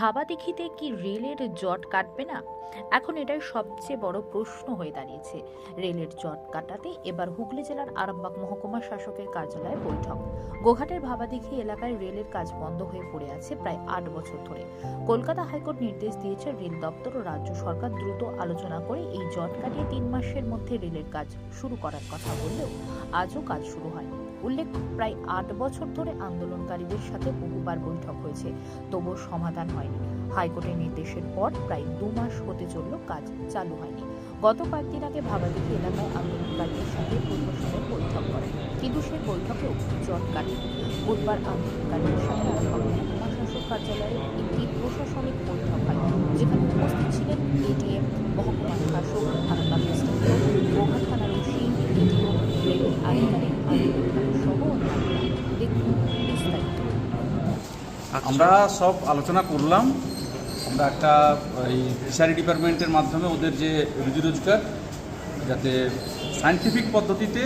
ভাবাদিঘিতে কি রেলের জট কাটবে না? এখন এটাই সবচেয়ে বড় প্রশ্ন হয়ে দাঁড়িয়েছে। রেলের জট কাটাতে এবার হুগলি জেলার আরামবাগ মহকুমা শাসকের কার্যালয়ে বৈঠক। গোঘাটের ভাবাদিঘি এলাকায় রেলের কাজ বন্ধ হয়ে পড়ে আছে প্রায় আট বছর ধরে। কলকাতা হাইকোর্ট নির্দেশ দিয়েছে রেল দপ্তর ও রাজ্য সরকার দ্রুত আলোচনা করে এই জট কাটিয়ে তিন মাসের মধ্যে রেলের কাজ শুরু করার কথা বললেও আজও কাজ শুরু হয়নি উল্লেখ, প্রায় আট বছর ধরে আন্দোলনকারীদের সাথে বহুবার বৈঠক হয়েছে। তবুও সমাধান হয়নি। হাইকোর্টের নির্দেশের পর প্রায় দু মাস হতে চলল কাজ চালু হয়নি। গত কয়েকদিন আগে ভাবাদিঘি এলাকায় আন্দোলনকারীদের সাথে প্রশাসনের বৈঠক করেন কিন্তু সেই বৈঠকেও জট কাটে। বুধবার আন্দোলনকারীদের সাথে প্রশাসক মহকুমা শাসক কার্যালয়ে একটি প্রশাসনিক বৈঠক আমরা সব আলোচনা করলাম। আমরা একটা, এই ফিশারি ডিপার্টমেন্টের মাধ্যমে ওদের যে রুজি রোজগার, যাতে সায়েন্টিফিক পদ্ধতিতে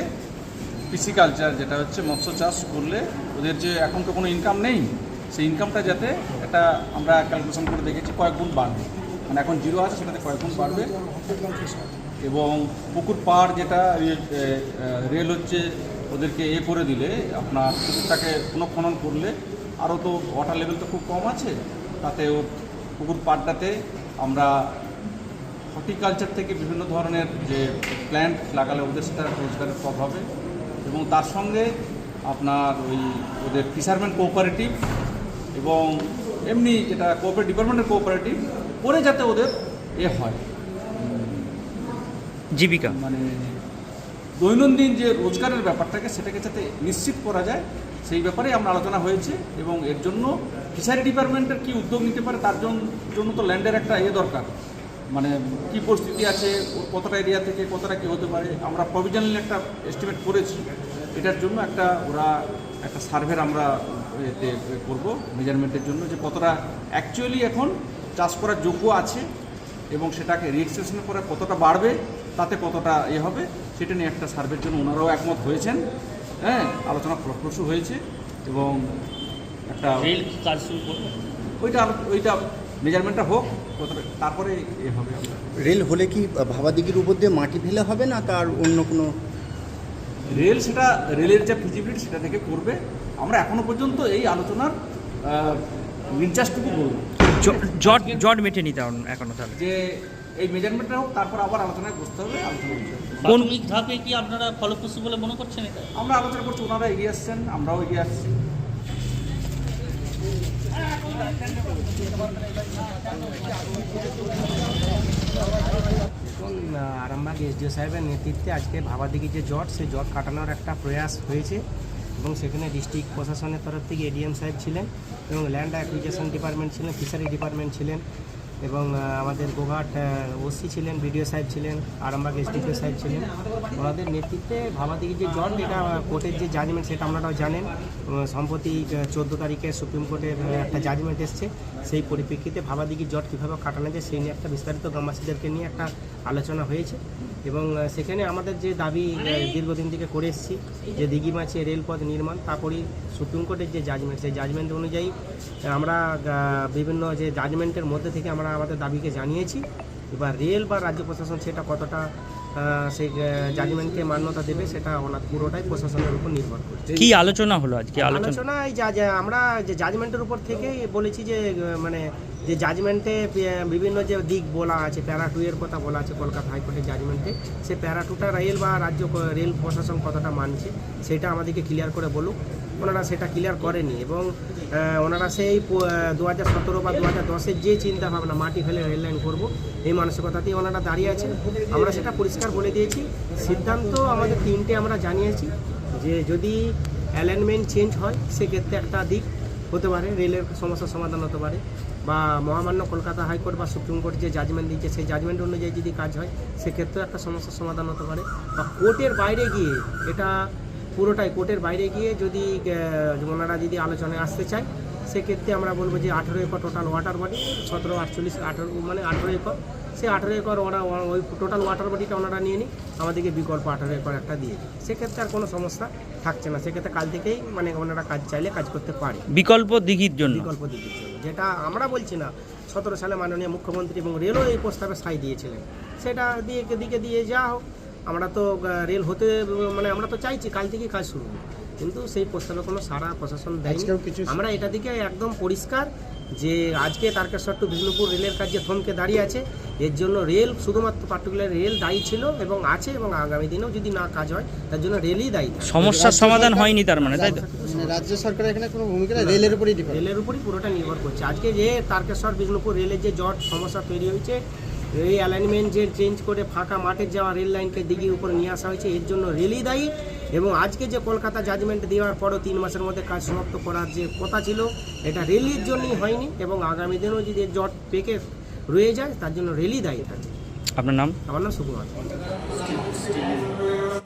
পিসিকালচার, যেটা হচ্ছে মৎস্য চাষ করলে ওদের যে এখন তো কোনো ইনকাম নেই, সেই ইনকামটা যাতে একটা আমরা ক্যালকুলেশন করে দেখেছি কয়েক গুণ বাড়বে। মানে এখন জিরো আছে, সেটাতে কয়েক গুণ বাড়বে। এবং পুকুর পাড় যেটা রেল হচ্ছে ওদেরকে এ করে দিলে, আপনার পুকুরটাকে পুনঃখনন করলে আরও তো ওয়াটার লেভেল তো খুব কম আছে। তাতে ওর পুকুর পাড়টাতে আমরা হর্টিকালচার থেকে বিভিন্ন ধরনের যে প্ল্যান্ট লাগালে ওদের সেটা রোজগারের পথ হবে এবং তার সঙ্গে আপনার ওই ওদের ফিশারম্যান কোঅপারেটিভ এবং এমনি যেটা কোঅপারেটিভ ডিপার্টমেন্টের কোঅপারেটিভ করে যাতে ওদের এ হয়। জীবিকা। মানে দৈনন্দিন যে রোজগারের ব্যাপারটাকে সেটাকে যাতে নিশ্চিত করা যায়, সেই ব্যাপারে আমরা আলোচনা হয়েছে এবং এর জন্য ফিশারি ডিপার্টমেন্টের কি উদ্যোগ নিতে পারে তার জন্য তো ল্যান্ডের একটা ইয়ে দরকার। মানে কি পরিস্থিতি আছে, কতটা এরিয়া থেকে কতটা কি হতে পারে, আমরা প্রভিজনালি একটা এস্টিমেট করেছি। এটার জন্য একটা ওরা একটা সার্ভের আমরা এতে করব মেজারমেন্টের জন্য যে কতটা অ্যাকচুয়ালি এখন চাষ করার যোগ্য আছে এবং সেটাকে রেজিস্ট্রেশন করে কতটা বাড়বে, তাতে কতটা এ হবে সেটা নিয়ে একটা সার্ভের জন্য ওনারাও একমত হয়েছেন। হ্যাঁ আলোচনা ফলপ্রসূ হয়েছে এবং একটা রেল কাজ শুরু করবে? ওইটা ওইটা মেজারমেন্টটা হোক তারপরে এ হবে রেল হলে কি ভাবাদিঘির উপর দিয়ে মাটি ফেলে হবে না তার অন্য কোনো রেল সেটা রেলের যে ফিজিবিলিটি সেটা থেকে করবে। আমরা এখনও পর্যন্ত এই আলোচনার নির্যাসটুকু জ- জট জট মেটেনি তেমন এখনও তাহলে। যে এই মেজারমেন্টটা হোক তারপর আবার আলোচনায় বসতে হবে আলোচনা করতে হবে। প্রাথমিক ধাপে কি আপনারা ফলপ্রসূ বলে মনে করছেন এটা? আমরা আলোচনা করছি ওনারা এগিয়ে আসছেন আমরাও এগিয়ে আসছি। দেখুন আরামবাগ এসডিও সাহেবের নেতৃত্বে আজকে ভাবাদিঘি যে জট সেই জট কাটানোর একটা প্রয়াস হয়েছে এবং সেখানে ডিস্ট্রিক্ট প্রশাসনের তরফ থেকে এডিএম সাহেব ছিলেন এবং ল্যান্ড অ্যাকুইজেশন ডিপার্টমেন্ট ছিলেন ফিশারি ডিপার্টমেন্ট ছিলেন। এবং আমাদের গোঘাট ওসি ছিলেন, বিডিও সাহেব ছিলেন, আরামবাগ এসডিপিও সাহেব ছিলেন। ওনাদের নেতৃত্বে ভাবাদিঘি যে জট এটা কোর্টের যে জাজমেন্ট সেটা আপনারাও জানেন। সম্প্রতি চোদ্দ তারিখে সুপ্রিম কোর্টের একটা জাজমেন্ট এসছে। সেই পরিপ্রেক্ষিতে ভাবাদিঘি জট কীভাবে কাটানো যায়, সেই নিয়ে একটা বিস্তারিত গ্রামবাসীদেরকে নিয়ে একটা আলোচনা হয়েছে। এবং সেখানে আমাদের যে দাবি দীর্ঘদিন থেকে করে এসেছি, যে দিঘি মাছে রেলপথ নির্মাণ, তারপরেই সুপ্রিম কোর্টের যে জাজমেন্ট সেই জাজমেন্ট অনুযায়ী আমরা বিভিন্ন যে জাজমেন্টের মধ্যে থেকে আমরা আমাদের দাবিকে জানিয়েছি। এবার রেল বা রাজ্য প্রশাসন সেটা কতটা সেই জাজমেন্টকে মান্যতা দেবে সেটা ওনার পুরোটাই প্রশাসনের উপর নির্ভর করছে। কি আলোচনা হলো আজকে? আলোচনা এই যা আমরা যে জাজমেন্টের উপর থেকেই বলেছি যে মানে যে জাজমেন্টে বিভিন্ন যে দিক বলা আছে প্যারা টু এর কথা বলা আছে কলকাতা হাইকোর্টের জাজমেন্টে সে প্যারা টুটা রেল বা রাজ্য রেল প্রশাসন কতটা মানছে সেটা আমাদেরকে ক্লিয়ার করে বলুক। ওনারা সেটা ক্লিয়ার করেনি এবং ওনারা সেই দু হাজার সতেরো বা দু হাজার দশের যে চিন্তা ভাবনা মাটি ফেলে রেল লাইন করব, এই মানসিকতাতেই ওনারা দাঁড়িয়ে আছেন। আমরা সেটা পরিষ্কার বলে দিয়েছি। সিদ্ধান্ত আমাদের তিনটে আমরা জানিয়েছি যে যদি অ্যালাইনমেন্ট চেঞ্জ হয়, সেক্ষেত্রে একটা দিক হতে পারে রেলের সমস্যার সমাধান হতে পারে বা মহামান্য কলকাতা হাইকোর্ট বা সুপ্রিম কোর্ট যে জাজমেন্ট দিয়েছে সেই জাজমেন্ট অনুযায়ী যদি কাজ হয় সেক্ষেত্রেও একটা সমস্যার সমাধান হতে পারে। বা কোর্টের বাইরে গিয়ে এটা পুরোটাই কোর্টের বাইরে গিয়ে যদি ওনারা যদি আলোচনায় আসতে চায় সেক্ষেত্রে আমরা বলব যে আঠেরো একর টোটাল ওয়াটার বডি সতেরো আটচল্লিশ আঠেরো মানে আঠেরো একর। সেই আঠেরো একর ওরা ওই টোটাল ওয়াটার বডিটা ওনারা নিয়ে নিই আমাদেরকে বিকল্প আঠেরো একর একটা দিয়ে দিই সেক্ষেত্রে আর কোনো সমস্যা থাকছে না। সেক্ষেত্রে কাল থেকেই মানে ওনারা কাজ চাইলে কাজ করতে পারে। বিকল্প দিঘির জন্য? বিকল্প দিঘির জন্য। যেটা আমরা বলছি না সতেরো সালে মাননীয় মুখ্যমন্ত্রী এবং রেলও এই প্রস্তাবে সাই দিয়েছিলেন। সেটা দিয়ে দিকে দিয়ে যা হোক আমরা তো রেল হতে মানে আমরা তো চাইছি কাল থেকে কাজ শুরু কিন্তু সেই প্রস্তাবে কোনো সারা প্রশাসন দেয়নি। কিছু- আমরা এটা দিকে একদম পরিষ্কার যে আজকে তারকেশ্বর টু বিষ্ণুপুর রেলের কাজ যে থমকে দাঁড়িয়ে আছে এর জন্য রেল শুধুমাত্র পার্টিকুলার রেল দায়ী ছিল এবং আছে এবং আগামী দিনেও যদি না কাজ হয় তার জন্য রেলই দায়ী। সমস্যার সমাধান হয়নি তার মানে তাই তো? মানে রাজ্য সরকারের এখানে কোনো ভূমিকা নেই রেলের উপরেই রেলের উপরই পুরোটা নির্ভর করছে। আজকে যে তারকেশ্বর বিষ্ণুপুর রেলের যে জট সমস্যা তৈরি হয়েছে এই অ্যালাইনমেন্ট যে চেঞ্জ করে ফাঁকা মাঠে যাওয়া রেল লাইনকে দিঘির উপরে নিয়ে আসা হয়েছে এর জন্য রেলই দায়ী। এবং আজকে যে কলকাতা জাজমেন্ট দেওয়ার পরও তিন মাসের মধ্যে কাজ সমাপ্ত করার যে কথা ছিল এটা রেলির জন্যই হয়নি এবং আগামী দিনেও যদি জট পেকে রয়ে যায় তার জন্য রেলই দায়ী। থাকে আপনার নাম? আমার নাম সুকুমার।